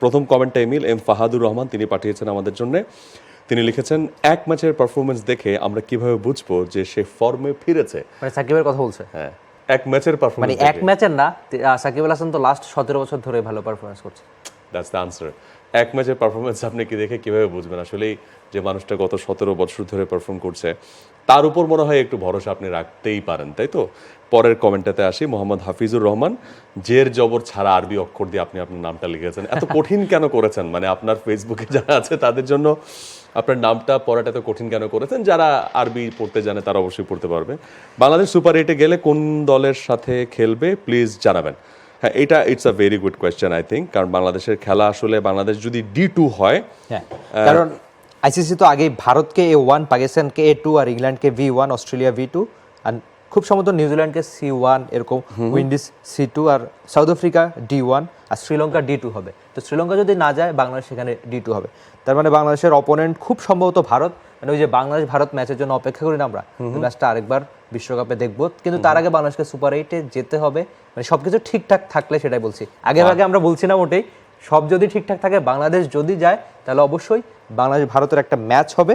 প্রথম কমেন্টটা Emil M ফাহাদুর Rahman তিনি পাঠিয়েছেন আমাদের জন্য। তিনি লিখেছেন এক ম্যাচের পারফরমেন্স দেখে আমরা কীভাবে বুঝব যে সে ফর্মে ফিরেছে? মানে সাকিবের কথা বলছে? হ্যাঁ এক ম্যাচের পারফরমেন্স মানে এক ম্যাচের না সাকিব আল হাসান তো লাস্ট সতেরো বছর ধরে ভালো পারফরমেন্স করছে। দ্যাটস দ্য আনসার এক ম্যাচের পারফরমেন্স আপনি কি দেখে কীভাবে বুঝবেন? আসলেই যে মানুষটা গত সতেরো বছর ধরে পারফর্ম করছে, তার উপর মনে হয় একটু ভরসা আপনি রাখতেই পারেন, তাই তো? পরের কমেন্টটাতে আসি, মোহাম্মদ হাফিজুর রহমান, জের জবর ছাড়া আরবি অক্ষর দিয়ে আপনি আপনার নামটা লিখেছেন। এত কঠিন কেন করেছেন? মানে আপনার ফেসবুকে যারা আছে, তাদের জন্য আপনার নামটা পড়াটা এত কঠিন কেন করেছেন? যারা আরবি পড়তে জানে, তারা অবশ্যই পড়তে পারবে। বাংলাদেশ সুপার এইটে গেলে কোন দলের সাথে খেলবে প্লিজ জানাবেন। হ্যাঁ এটা it's a very good question I think কারণ বাংলাদেশের খেলা আসলে বাংলাদেশ যদি ডি টু হয় হ্যাঁ কারণ আইসিসি তো আগে ভারতকে এ ওয়ান পাকিস্তানকে এ টু আর ইংল্যান্ডকে B one Australia B two খুব সম্ভবত নিউজিল্যান্ডকে সি ওয়ান এরকম উইন্ডিজ সি টু আর সাউথ আফ্রিকা ডি ওয়ান আর শ্রীলঙ্কা ডি টু হবে। তো শ্রীলঙ্কা যদি না যায় বাংলাদেশ সেখানে ডি টু হবে। তার মানে বাংলাদেশের অপোনেন্ট খুব সম্ভবত ভারত। মানে ওই যে বাংলাদেশ ভারত ম্যাচের জন্য অপেক্ষা করি না আমরা। ম্যাচটা আরেকবার বিশ্বকাপে দেখব। কিন্তু তার আগে বাংলাদেশকে সুপার এইটে যেতে হবে। মানে সবকিছু ঠিকঠাক থাকলে সেটাই বলছি। আগে আগে আমরা বলছি না মোটেই। সব যদি ঠিকঠাক থাকে বাংলাদেশ যদি যায় তাহলে অবশ্যই বাংলাদেশ ভারতের একটা ম্যাচ হবে।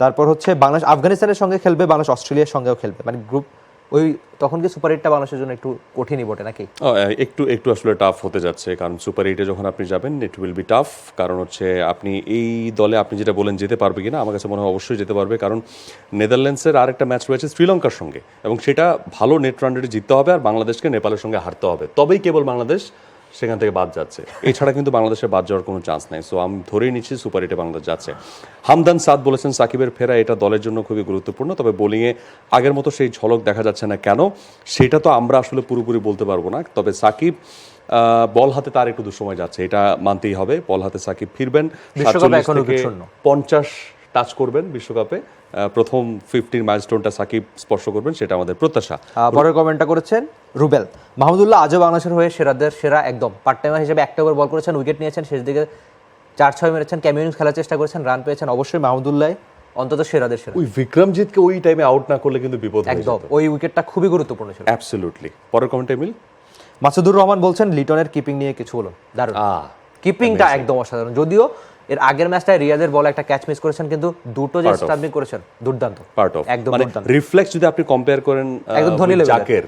তারপর হচ্ছে বাংলাদেশ, আফগানিস্তানের সঙ্গে খেলবে, বাংলাদেশ, অস্ট্রেলিয়ার সঙ্গেও খেলবে। মানে গ্রুপ ওই তখন কি সুপার এইটটা বাংলাদেশের জন্য একটু কঠিনই বটে নাকি? একটু একটু আসলে টাফ হতে যাচ্ছে, কারণ সুপার এইটে যখন আপনি যাবেন ইট উইল বি টাফ কারণ হচ্ছে আপনি এই দলে আপনি যেটা বলেন যেতে পারবে কিনা, আমার কাছে মনে হয় অবশ্যই যেতে পারবে, কারণ নেদারল্যান্ডসের আর একটা ম্যাচ রয়েছে শ্রীলঙ্কার সঙ্গে এবং সেটা ভালো নেট রান জিততে হবে আর বাংলাদেশকে নেপালের সঙ্গে হারতে হবে। তবেই কেবল বাংলাদেশ সেখান থেকে বাদ যাচ্ছে। এছাড়া কিন্তু বাংলাদেশে বাদ যাওয়ার কোনো চান্স নাই। সো আমি ধরেই নিচ্ছি সুপার এইটে বাংলাদেশ যাচ্ছে। হামদান সাদ বলেছেন সাকিবের ফেরা এটা দলের জন্য খুবই গুরুত্বপূর্ণ তবে বোলিংয়ে আগের মতো সেই ঝলক দেখা যাচ্ছে না। কেন? সেটা তো আমরা আসলে পুরোপুরি বলতে পারব না। তবে সাকিব আহ, বল হাতে তার একটু দুঃসময় যাচ্ছে। এটা মানতেই হবে। বল হাতে সাকিব ফিরবেন। বিশ্বকাপে 47 এখনও থেকে শূন্য। পঞ্চাশ টাচ করবেন বিশ্বকাপে। প্রথম ফিফটিন মাইলস্টোনটা সাকিব স্পর্শ করবেন সেটা আমাদের প্রত্যাশা। পরের কমেন্টটা করেছেন রুবেল। মাহমুদুল্লাহ আজও বাংলাদেশের হয়ে সেরাদের সেরা একদম। পার্ট টাইমার হিসেবে একটা ওভার বল করেছেন উইকেট নিয়েছেন শেষ দিকে চার ছয় মেরেছেন ক্যামিউনিংস খেলার চেষ্টা করেছেন রান পেয়েছেন। অবশ্যই মাহমুদুল্লাহ অন্তত সেরাদের সেরা। ওই বিক্রমজিৎকে ওই টাইমে আউট না করলে কিন্তু বিপদ একদম। ওই উইকেটটা খুবই গুরুত্বপূর্ণ ছিল। অ্যাবসলিউটলি পরের কমেন্টে মিল মাসুদুর রহমান বলছেন লিটনের কিপিং নিয়ে কিছু বলুন। দারুণ। কিপিংটা একদম অসাধারণ। যদিও এর আগের ম্যাচটায় রিয়াজের বল একটা ক্যাচ মিস করেছেন কিন্তু দুটো যে স্টাম্পিং করেছেন দুর্দান্ত। পার্ট অফ একদম মানে রিফ্লেক্স যদি আপনি কম্পেয়ার করেন একদম ধনী লেভেল জাকের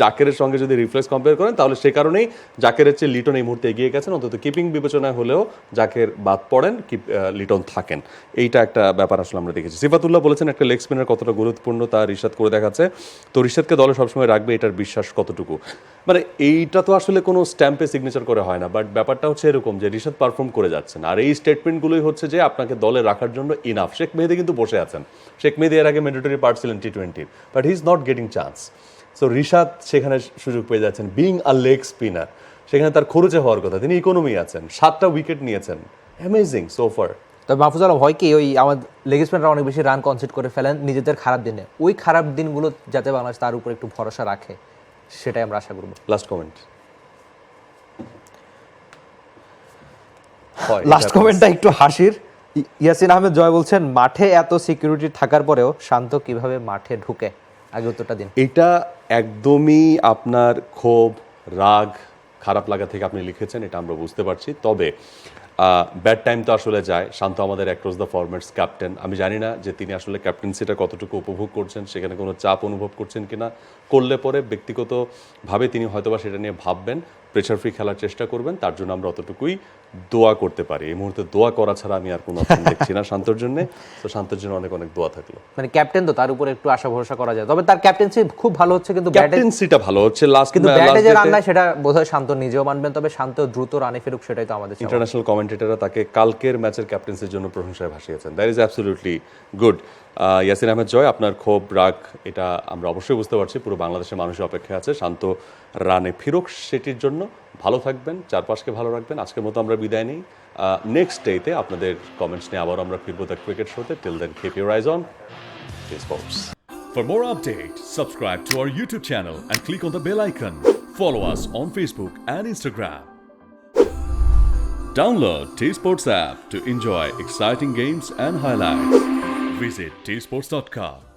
জাকেরের সঙ্গে যদি রিফ্লেক্স কম্পেয়ার করেন, তাহলে সে কারণেই জাকেরের চেয়ে লিটন এই মুহূর্তে এগিয়ে গেছেন। অন্তত কিপিং বিবেচনায় হলেও জাকের বাদ পড়েন লিটন থাকেন। এইটা একটা ব্যাপার আসলে আমরা দেখেছি। সিফাতুল্লাহ বলেছেন একটা লেগ স্পিনার কতটা গুরুত্বপূর্ণ তা রিশাদ করে দেখাচ্ছে। তো রিশাদকে দলে সবসময় রাখবে এটার বিশ্বাস কতটুকু? মানে এইটা তো আসলে কোনো স্ট্যাম্পে সিগনেচার করে হয় না বাট ব্যাপারটা হচ্ছে এরকম যে রিশাদ পারফর্ম করে যাচ্ছেন। আর এই স্টেটমেন্টগুলোই হচ্ছে যে আপনাকে দলে রাখার জন্য ইনাফ শেখ মেহেদি কিন্তু বসে আছেন। শেখ মেহেদি এর আগে ম্যান্ডেটরি পার্ট ছিলেন টি টোয়েন্টির but he is not getting chance so Rishad সেখানে সুযোগ পেয়ে যাচ্ছেন বিং আ লেগ স্পিনার সেখানে তার খরচে হওয়ার কথা তিনি ইকোনমি আছেন সাতটা উইকেট নিয়েছেন। অ্যামেজিং সোফার তবে মাহফুজ আলম হয় কি ওই আমার লেগ স্পিনাররা অনেক বেশি রান কনসিড করে ফেলেন নিজেদের খারাপ দিনে। ওই খারাপ দিনগুলো যাতে বাংলাদেশ তার উপর একটু ভরসা রাখে সেটাই আমরা আশা করব। লাস্ট কমেন্ট লাস্ট কমেন্টটা একটু হাসির। ইয়াসিন আহমেদ জয় বলছেন মাঠে এত সিকিউরিটি থাকার পরেও শান্ত কীভাবে মাঠে ঢুকে? আগে উত্তরটা দিন। এটা একদমই আপনার ক্ষোভ, রাগ, খারাপ লাগা থেকে আপনি লিখেছেন, এটা আমরা বুঝতে পারছি। তবে ব্যাড টাইম তো আসলে যায়। শান্ত আমাদের অ্যাক্রস দ্য ফরম্যাটস ক্যাপ্টেন আমি জানি না যে তিনি আসলে ক্যাপ্টেন্সিটা কতটুকু উপভোগ করছেন, সেখানে কোনো চাপ অনুভব করছেন কিনা। করলে পরে ব্যক্তিগতভাবে তিনি হয়তোবা সেটা নিয়ে ভাববেন। প্রেশার ফ্রি খেলার চেষ্টা করবেন তার জন্য আমরা অতটুকুই দোয়া করতে পারি। এই মুহূর্তে দোয়া করা ছাড়া আমি আর কোনো অপশন দেখছি না শান্তর জন্য। তো শান্তর জন্য অনেক অনেক দোয়া থাকল। মানে ক্যাপ্টেন তো তার উপর একটু আশা ভরসা করা যায়। তবে তার ক্যাপ্টেন্সি খুব ভালো হচ্ছে কিন্তু ক্যাপ্টেন্সিটা ভালো হচ্ছে। লাস্ট কিন্তু ব্যাটে যে রান নাই সেটা বোধহয় শান্ত নিজেও মানবেন তবে শান্ত দ্রুত রানে ফেরুক সেটাই তো আমাদের। ইন্টারন্যাশনাল কমেন্টেটররা তাকে কালকের ম্যাচের ক্যাপ্টেন্সির জন্য প্রশংসায় ভাসিয়েছেন। That is absolutely good Yasin Ahmed জয় আপনার ক্ষোভ রাগ এটা আমরা অবশ্যই বুঝতে পারছি পুরো বাংলাদেশের মানুষের অপেক্ষা আছে শান্ত রানে ফিরুক সেটির জন্য ভালো থাকবেন চারপাশকে ভালো রাখবেন আজকের মতো আমরা বিদায় নিই নেক্সট ডেতে আপনাদের কমেন্টস নিয়ে আবার আমরা ফিরবো দ্য ক্রিকেট শোতে till then keep your eyes on sports For more updates, subscribe to our YouTube channel and click on the bell icon. Follow us on Facebook and Instagram. Download T Sports app to enjoy exciting games and highlights. Visit tsports.com.